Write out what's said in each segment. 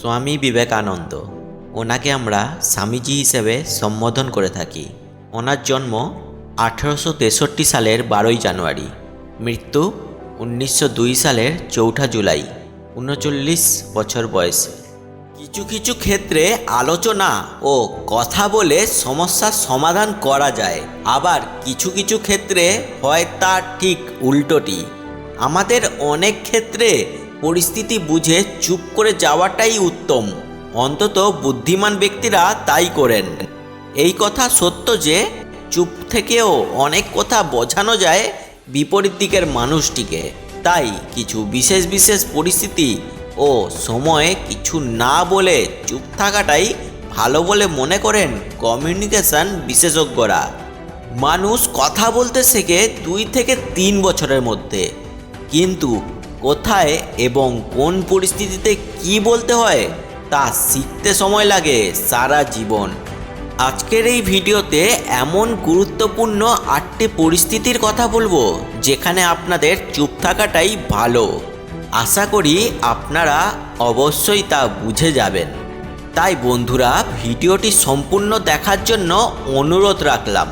স্বামী বিবেকানন্দ। ওনাকে আমরা স্বামীজি হিসেবে সম্বোধন করে থাকি। ওনার জন্ম আঠেরোশো তেষট্টি সালের বারোই জানুয়ারি। মৃত্যু উনিশশো দুই সালের চৌঠা জুলাই, উনচল্লিশ বছর বয়সে। কিছু কিছু ক্ষেত্রে আলোচনা ও কথা বলে সমস্যার সমাধান করা যায়। আবার কিছু কিছু ক্ষেত্রে হয় তার ঠিক উল্টোটি। আমাদের অনেক ক্ষেত্রে পরিস্থিতি বুঝে চুপ করে যাওয়াটাই উত্তম। অন্তত বুদ্ধিমান ব্যক্তিরা তাই করেন। এই কথা সত্য যে, চুপ থেকেও অনেক কথা বোঝানো যায় বিপরীত দিকের মানুষটিকে। তাই কিছু বিশেষ বিশেষ পরিস্থিতি ও সময়ে কিছু না বলে চুপ থাকাটাই ভালো বলে মনে করেন কমিউনিকেশন বিশেষজ্ঞরা। মানুষ কথা বলতে শেখে দুই থেকে তিন বছরের মধ্যে। কিন্তু কোথায় এবং কোন পরিস্থিতিতে কি বলতে হয়, তা শিখতে সময় লাগে সারা জীবন। আজকের এই ভিডিওতে এমন গুরুত্বপূর্ণ আটটি পরিস্থিতির কথা বলব, যেখানে আপনাদের চুপ থাকাটাই ভালো। আশা করি আপনারা অবশ্যই তা বুঝে যাবেন। তাই বন্ধুরা, ভিডিওটি সম্পূর্ণ দেখার জন্য অনুরোধ রাখলাম।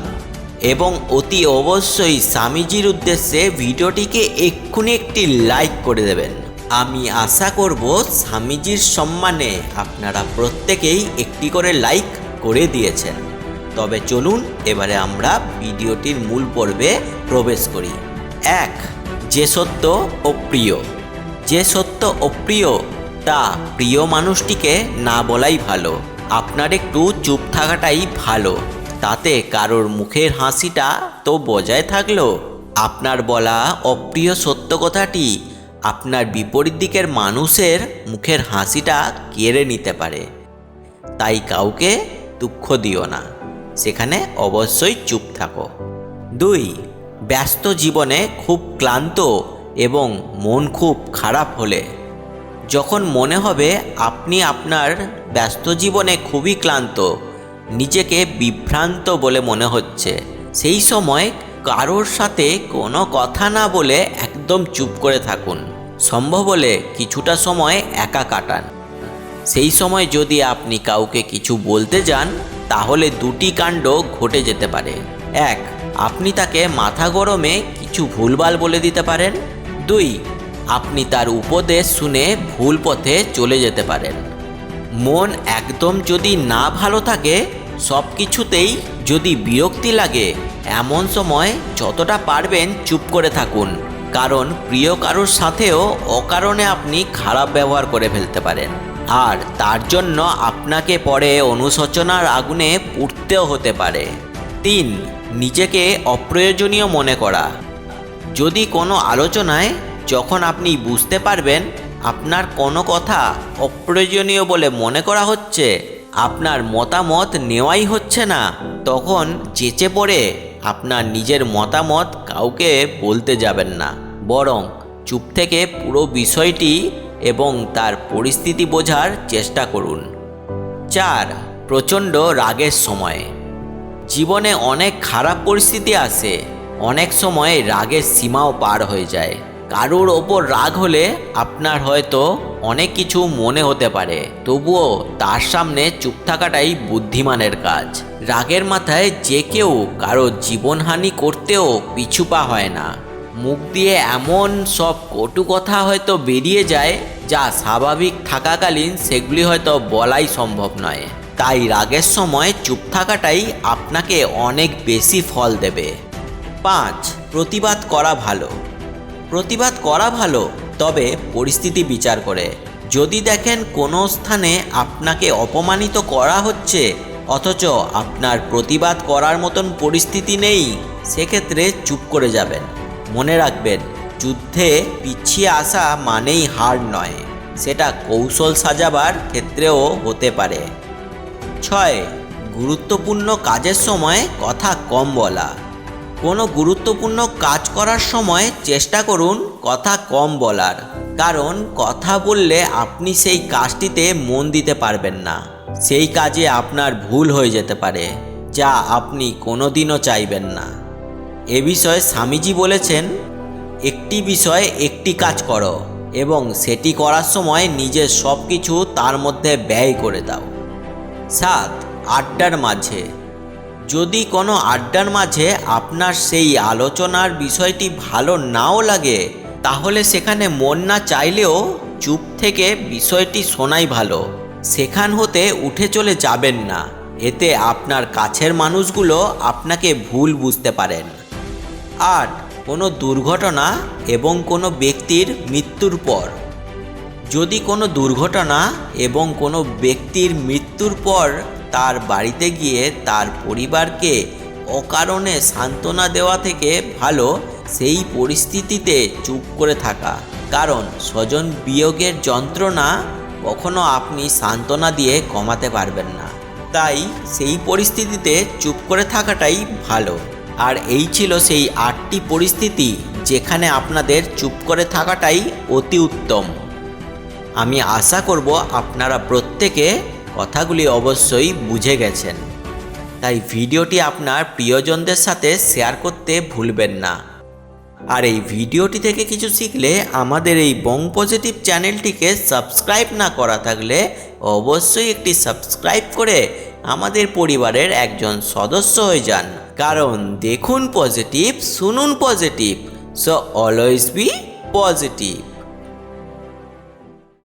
এবং অতি অবশ্যই স্বামীজির উদ্দেশ্যে ভিডিওটিকে এক্ষুনি একটি লাইক করে দেবেন। আমি আশা করব স্বামীজির সম্মানে আপনারা প্রত্যেকেই একটি করে লাইক করে দিয়েছেন। তবে চলুন এবারে আমরা ভিডিওটির মূল পর্বে প্রবেশ করি। এক, যে সত্য অপ্রিয় যে সত্য অপ্রিয় তা প্রিয় মানুষটিকে না বলাই ভালো। আপনার একটু চুপ থাকাটাই ভালো। তাতে কারোর মুখের হাসিটা তো বজায় থাকল। আপনার বলা অপ্রিয় সত্য কথাটি আপনার বিপরীত দিকের মানুষের মুখের হাসিটা কেড়ে নিতে পারে। তাই কাউকে দুঃখ দিও না। সেখানে অবশ্যই চুপ থাকো। দুই, ব্যস্ত জীবনে খুব ক্লান্ত এবং মন খুব খারাপ হলে। যখন মনে হবে আপনি আপনার ব্যস্ত জীবনে খুবই ক্লান্ত নিজেকে বিভ্রান্ত বলে মনে হচ্ছে। সেই সময় কারোর সাথে কোনো কথা না বলে একদম চুপ করে থাকুন। সম্ভব হলে কিছুটা সময় একা কাটান। সেই সময় যদি আপনি কাউকে কিছু বলতে যান, তাহলে দুটি কাণ্ড ঘটে যেতে পারে। এক, আপনি তাকে মাথা গরমে কিছু ভুলভাল বলে দিতে পারেন। দুই, আপনি তার উপদেশ শুনে ভুল পথে চলে যেতে পারেন। মন একদম যদি না ভালো থাকে সব কিছুতেই যদি বিরক্তি লাগে, এমন সময় যতটা পারবেন চুপ করে থাকুন। কারণ প্রিয় কারোর সাথেও অকারণে আপনি খারাপ ব্যবহার করে ফেলতে পারেন। আর তার জন্য আপনাকে পরে অনুশোচনার আগুনে পুড়তেও হতে পারে। তিন, নিজেকে অপ্রয়োজনীয় মনে করা। যদি কোনো আলোচনায় যখন আপনি বুঝতে পারবেন আপনার কোনো কথা অপ্রয়োজনীয় বলে মনে করা হচ্ছে, আপনার মতামত নেওয়াই হচ্ছে না, তখন চেচে পড়ে আপনার নিজের মতামত কাউকে বলতে যাবেন না। বরং চুপ থেকে পুরো বিষয়টি এবং তার পরিস্থিতি বোঝার চেষ্টা করুন। চার, প্রচণ্ড রাগের সময়। জীবনে অনেক খারাপ পরিস্থিতি আসে, অনেক সময় রাগের সীমাও পার হয়ে যায়। কারোর ওপর রাগ হলে আপনার হয়তো অনেক কিছু মনে হতে পারে। তবুও তার সামনে চুপ থাকাটাই বুদ্ধিমানের কাজ। রাগের মাথায় যে কেউ কারও জীবনহানি করতেও পিছুপা হয় না। মুখ দিয়ে এমন সব কটু কথা হয়তো বেরিয়ে যায়, যা স্বাভাবিক থাকাকালীন সেগুলি হয়তো বলাই সম্ভব নয়। তাই রাগের সময় চুপ থাকাটাই আপনাকে অনেক বেশি ফল দেবে। পাঁচ, প্রতিবাদ করা ভালো। প্রতিবাদ করা ভালো, তবে পরিস্থিতি বিচার করে। যদি দেখেন কোনো স্থানে আপনাকে অপমানিত করা হচ্ছে, অথচ আপনার প্রতিবাদ করার মতন পরিস্থিতি নেই, সেক্ষেত্রে চুপ করে যাবেন। মনে রাখবেন, যুদ্ধে পিছিয়ে আসা মানেই হার নয়, সেটা কৌশল সাজাবার ক্ষেত্রেও হতে পারে। ছয়, গুরুত্বপূর্ণ কাজের সময় কথা কম বলা। কোনো গুরুত্বপূর্ণ কাজ করার সময় চেষ্টা করুন কথা কম বলার। কারণ কথা বললে আপনি সেই কাজটিতে মন দিতে পারবেন না। সেই কাজে আপনার ভুল হয়ে যেতে পারে, যা আপনি কোনোদিনও চাইবেন না। এ বিষয়ে স্বামীজি বলেছেন, একটি বিষয়ে একটি কাজ করো এবং সেটি করার সময় নিজের সব কিছু তার মধ্যে ব্যয় করে দাও। সাত, আড্ডার মাঝে। যদি কোনো আড্ডার মাঝে আপনার সেই আলোচনার বিষয়টি ভালো নাও লাগে, তাহলে সেখানে মন না চাইলেও চুপ থেকে বিষয়টি শোনাই ভালো। সেখান হতে উঠে চলে যাবেন না। এতে আপনার কাছের মানুষগুলো আপনাকে ভুল বুঝতে পারেন। আট কোনো দুর্ঘটনা এবং কোনো ব্যক্তির মৃত্যুর পর। যদি কোনো দুর্ঘটনা এবং কোনো ব্যক্তির মৃত্যুর পর তার বাড়িতে গিয়ে তার পরিবারকে অকারণে সান্ত্বনা দেওয়া থেকে ভালো সেই পরিস্থিতিতে চুপ করে থাকা। কারণ স্বজন বিয়োগের যন্ত্রণা কখনো আপনি সান্ত্বনা দিয়ে কমাতে পারবেন না। তাই সেই পরিস্থিতিতে চুপ করে থাকাটাই ভালো। আর এই ছিল সেই আটটি পরিস্থিতি যেখানে আপনাদের চুপ করে থাকাটাই অতি উত্তম। আমি আশা করব আপনারা প্রত্যেকে কথাগুলি অবশ্যই বুঝে গেছেন। তাই ভিডিওটি আপনার প্রিয়জনদের সাথে শেয়ার করতে ভুলবেন না। আর এই ভিডিওটি থেকে কিছু শিখলে আমাদের এই বং পজিটিভ চ্যানেলটিকে সাবস্ক্রাইব না করা থাকলে অবশ্যই একটি সাবস্ক্রাইব করে আমাদের পরিবারের একজন সদস্য হয়ে যান। কারণ দেখুন পজিটিভ, শুনুন positive so always be positive